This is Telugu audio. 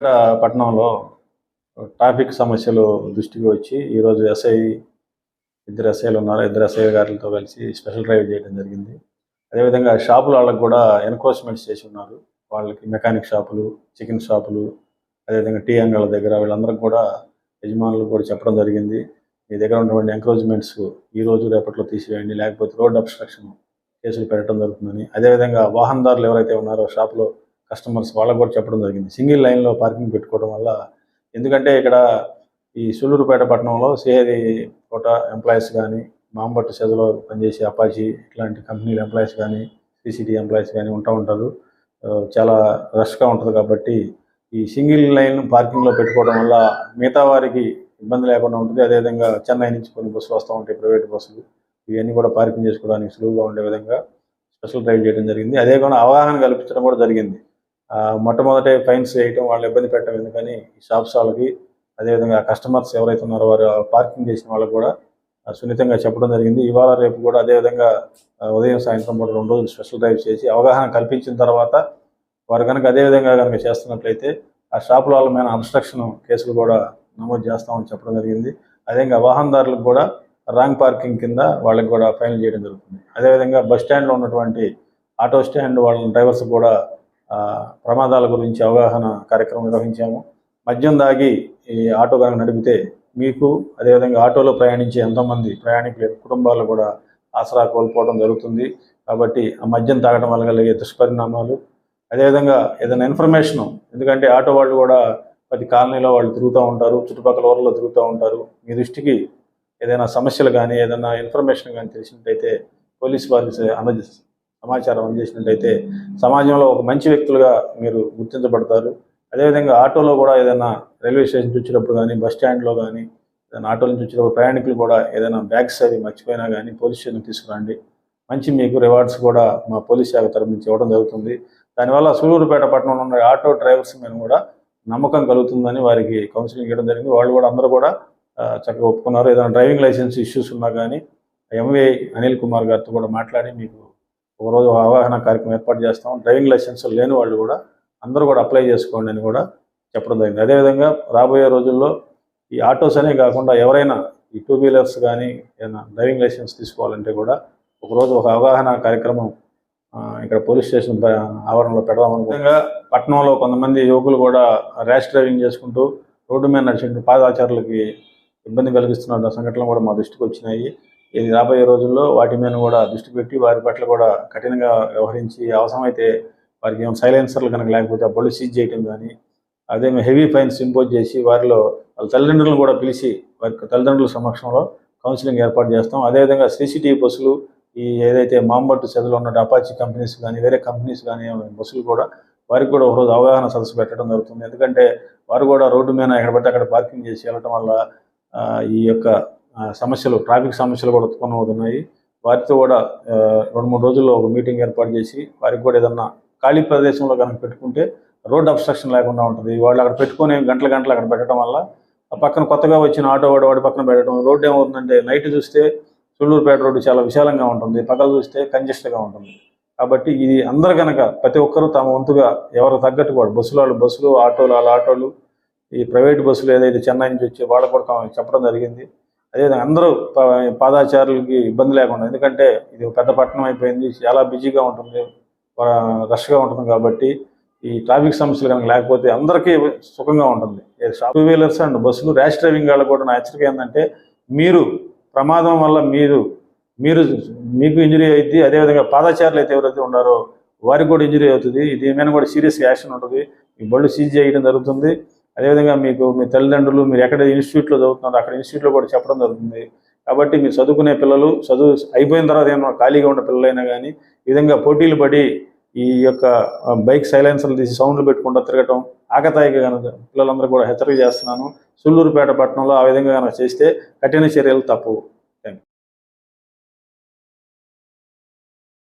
ఇక్కడ పట్టణంలో ట్రాఫిక్ సమస్యలు దృష్టికి వచ్చి ఈరోజు ఎస్ఐ ఇద్దరు ఎస్ఐలు ఉన్నారు. ఇద్దరు ఎస్ఐ గారులతో కలిసి స్పెషల్ డ్రైవ్ చేయడం జరిగింది. అదేవిధంగా షాపుల వాళ్ళకి కూడా ఎన్క్రోచ్మెంట్స్ చేసి ఉన్నారు. వాళ్ళకి మెకానిక్ షాపులు చికెన్ షాపులు అదేవిధంగా టీ అంగళ్ళ దగ్గర వీళ్ళందరికీ కూడా యజమానులు కూడా చెప్పడం జరిగింది. మీ దగ్గర ఉన్నటువంటి ఎంకరేజ్మెంట్స్ ఈ రోజు రేపట్లో తీసివేయండి. లేకపోతే రోడ్ అబ్స్ట్రక్షన్ కేసులు పెట్టడం జరుగుతుందని. అదేవిధంగా వాహనదారులు ఎవరైతే ఉన్నారో షాప్లో కస్టమర్స్ వాళ్ళకు కూడా చెప్పడం జరిగింది. సింగిల్ లైన్లో పార్కింగ్ పెట్టుకోవడం వల్ల ఎందుకంటే ఇక్కడ ఈ సులూరుపేట పట్టణంలో సిహరి కోట ఎంప్లాయీస్ కానీ మాంబట్టు సెజలో పనిచేసే అపాచీ ఇట్లాంటి కంపెనీల ఎంప్లాయీస్ కానీ సిసిటీ ఎంప్లాయీస్ కానీ ఉంటూ ఉంటారు. చాలా రష్గా ఉంటుంది కాబట్టి ఈ సింగిల్ లైన్ పార్కింగ్లో పెట్టుకోవడం వల్ల మిగతా వారికి ఇబ్బంది లేకుండా ఉంటుంది. అదేవిధంగా చెన్నై నుంచి కొన్ని బస్సులు వస్తూ ఉంటాయి ప్రైవేట్ బస్సులు. ఇవన్నీ కూడా పార్కింగ్ చేసుకోవడానికి సులువుగా ఉండే విధంగా స్పెషల్ డ్రైవ్ చేయడం జరిగింది. అదే కాకుండా అవగాహన కల్పించడం కూడా జరిగింది. మొట్టమొదట ఫైన్స్ వేయటం వాళ్ళు ఇబ్బంది పెట్టడం ఎందుకని షాప్స్ వాళ్ళకి అదేవిధంగా కస్టమర్స్ ఎవరైతే ఉన్నారో వారు పార్కింగ్ చేసిన వాళ్ళకి కూడా సున్నితంగా చెప్పడం జరిగింది. ఇవాళ రేపు కూడా అదేవిధంగా ఉదయం సాయంత్రం కూడా రెండు రోజులు స్పెషల్ డ్రైవ్ చేసి అవగాహన కల్పించిన తర్వాత వారు కనుక అదేవిధంగా కనుక చేస్తున్నట్లయితే ఆ షాపుల వాళ్ళ మీద అబ్స్ట్రక్షన్ కేసులు కూడా నమోదు చేస్తామని చెప్పడం జరిగింది. అదేవిధంగా వాహనదారులకు కూడా రాంగ్ పార్కింగ్ కింద వాళ్ళకి కూడా ఫైన్ చేయడం జరుగుతుంది. అదేవిధంగా బస్ స్టాండ్లో ఉన్నటువంటి ఆటో స్టాండ్ వాళ్ళ డ్రైవర్స్ కూడా ప్రమాదాల గురించి అవగాహన కార్యక్రమం నిర్వహించాము. మద్యం దాగి ఈ ఆటో కనుక నడిపితే మీకు అదేవిధంగా ఆటోలో ప్రయాణించే ఎంతోమంది ప్రయాణికుల కుటుంబాలు కూడా ఆసరా కోల్పోవడం జరుగుతుంది. కాబట్టి ఆ మద్యం తాగడం వల్ల కలిగే దుష్పరిణామాలు అదేవిధంగా ఏదైనా ఇన్ఫర్మేషన్ ఎందుకంటే ఆటో వాళ్ళు కూడా ప్రతి కాలనీలో వాళ్ళు తిరుగుతూ ఉంటారు చుట్టుపక్కల ఊర్లో తిరుగుతూ ఉంటారు. మీ దృష్టికి ఏదైనా సమస్యలు కానీ ఏదైనా ఇన్ఫర్మేషన్ కానీ తెలిసినట్టయితే పోలీస్ వారికి అందజేస్తారు సమాచారం అందజేసినట్టయితే సమాజంలో ఒక మంచి వ్యక్తులుగా మీరు గుర్తించబడతారు. అదేవిధంగా ఆటోలో కూడా ఏదైనా రైల్వే స్టేషన్ నుంచి కానీ బస్ స్టాండ్లో కానీ ఏదైనా ఆటో నుంచి వచ్చినప్పుడు ప్రయాణికులు కూడా ఏదైనా బ్యాగ్స్ అవి మర్చిపోయినా కానీ పోలీస్ స్టేషన్ తీసుకురండి. మంచి మీకు రివార్డ్స్ కూడా మా పోలీస్ శాఖ తరపు నుంచి ఇవ్వడం జరుగుతుంది. దానివల్ల సూలూరుపేట పట్టణంలో ఉన్న ఆటో డ్రైవర్స్ మీద కూడా నమ్మకం కలుగుతుందని వారికి కౌన్సిలింగ్ ఇవ్వడం జరిగింది. వాళ్ళు కూడా అందరూ కూడా చక్కగా ఒప్పుకున్నారు. ఏదైనా డ్రైవింగ్ లైసెన్స్ ఇష్యూస్ ఉన్నా కానీ ఎంవే అనిల్ కుమార్ గారితో కూడా మాట్లాడి మీకు ఒకరోజు అవగాహన కార్యక్రమం ఏర్పాటు చేస్తాం. డ్రైవింగ్ లైసెన్స్ లేని వాళ్ళు కూడా అందరూ కూడా అప్లై చేసుకోండి అని కూడా చెప్పడం జరిగింది. అదేవిధంగా రాబోయే రోజుల్లో ఈ ఆటోస్ అనే కాకుండా ఎవరైనా ఈ టూ వీలర్స్ కానీ ఏదైనా డ్రైవింగ్ లైసెన్స్ తీసుకోవాలంటే కూడా ఒకరోజు ఒక అవగాహన కార్యక్రమం ఇక్కడ పోలీస్ స్టేషన్ ఆవరణలో పెడదాం అనుకుంటుగా పట్టణంలో కొంతమంది యువకులు కూడా ర్యాష్ డ్రైవింగ్ చేసుకుంటూ రోడ్డు మీద నడిచిన పాదాచారులకి ఇబ్బంది కలిగిస్తున్న సంఘటనలు కూడా మా దృష్టికి వచ్చినాయి. ఇది రాబోయే రోజుల్లో వాటి మీద కూడా దృష్టి పెట్టి వారి పట్ల కూడా కఠినంగా వ్యవహరించి అవసరమైతే వారికి ఏమైనా సైలెన్సర్లు కనుక లేకపోతే ఆ బళ్ళు సీజ్ చేయటం కానీ అదే హెవీ ఫైన్స్ ఇంపోజ్ చేసి వారిలో వాళ్ళ తల్లిదండ్రులను కూడా పిలిచి వారి తల్లిదండ్రుల సమక్షంలో కౌన్సిలింగ్ ఏర్పాటు చేస్తాం. అదేవిధంగా సీసీటీవీ బస్సులు ఈ ఏదైతే మాంబట్టు సెదలో ఉన్న అపాచీ కంపెనీస్ కానీ వేరే కంపెనీస్ కానీ బస్సులు కూడా వారికి కూడా ఒకరోజు అవగాహన సదస్సు పెట్టడం జరుగుతుంది. ఎందుకంటే వారు కూడా రోడ్డు మీద ఎక్కడ పడితే అక్కడ పార్కింగ్ చేసి వెళ్ళటం వల్ల ఈ యొక్క సమస్యలు ట్రాఫిక్ సమస్యలు కూడా ఉత్పన్నం అవుతున్నాయి. వారితో కూడా రెండు మూడు రోజుల్లో ఒక మీటింగ్ ఏర్పాటు చేసి వారికి కూడా ఏదన్నా ఖాళీ ప్రదేశంలో కనుక పెట్టుకుంటే రోడ్ అబ్స్ట్రక్షన్ లేకుండా ఉంటుంది. వాళ్ళు అక్కడ పెట్టుకొని గంటల గంటలు అక్కడ పెట్టడం వల్ల ఆ పక్కన కొత్తగా వచ్చిన ఆటో వాడు వాడి పక్కన పెట్టడం రోడ్డు ఏమవుతుందంటే నైట్ చూస్తే సుళ్ళూరుపేట రోడ్డు చాలా విశాలంగా ఉంటుంది. పగలు చూస్తే కంజెస్ట్గా ఉంటుంది. కాబట్టి ఇది అందరు కనుక ప్రతి ఒక్కరూ తమ వంతుగా ఎవరు తగ్గట్టు కూడా బస్సులు వాళ్ళు బస్సులు ఆటోలు వాళ్ళ ఆటోలు ఈ ప్రైవేట్ బస్సులు ఏదైతే చెన్నై నుంచి వచ్చి వాళ్ళకు కూడా చెప్పడం జరిగింది. అదేవిధంగా అందరూ పా- పాదాచారులకి ఇబ్బంది లేకుండా ఎందుకంటే ఇది పెద్ద పట్టణం అయిపోయింది చాలా బిజీగా ఉంటుంది రష్గా ఉంటుంది కాబట్టి ఈ ట్రాఫిక్ సమస్యలు కనుక లేకపోతే అందరికీ సుఖంగా ఉంటుంది. టూ వీలర్స్ అండ్ బస్సులు ర్యాష్ డ్రైవింగ్ వాళ్ళు కూడా నా హెచ్చరిక ఏంటంటే మీరు ప్రమాదం వల్ల మీరు మీరు మీకు ఇంజరీ అవుతుంది అదేవిధంగా పాదాచారులు అయితే ఎవరైతే ఉన్నారో వారికి కూడా ఇంజరీ అవుతుంది. దీని మీద కూడా సీరియస్ యాక్షన్ ఉంటుంది. ఈ బళ్ళు సీజ్ చేయడం జరుగుతుంది. అదేవిధంగా మీకు మీ తల్లిదండ్రులు మీరు ఎక్కడ ఇన్స్టిట్యూట్లో చదువుతున్నారో అక్కడ ఇన్స్టిట్యూట్లో కూడా చెప్పడం జరుగుతుంది. కాబట్టి మీరు చదువుకునే పిల్లలు చదువు అయిపోయిన తర్వాత ఏమన్నా ఖాళీగా ఉన్న పిల్లలైనా కానీ ఈ విధంగా పోటీలు పడి ఈ యొక్క బైక్ సైలెన్సర్లు తీసి సౌండ్లు పెట్టుకుంటూ తిరగటం ఆకతాయిగా కనుక పిల్లలందరూ కూడా హెచ్చరిక చేస్తున్నాను. సుల్లూరుపేట పట్టణంలో ఆ విధంగా కనుక చేస్తే కఠిన చర్యలు తప్పవు.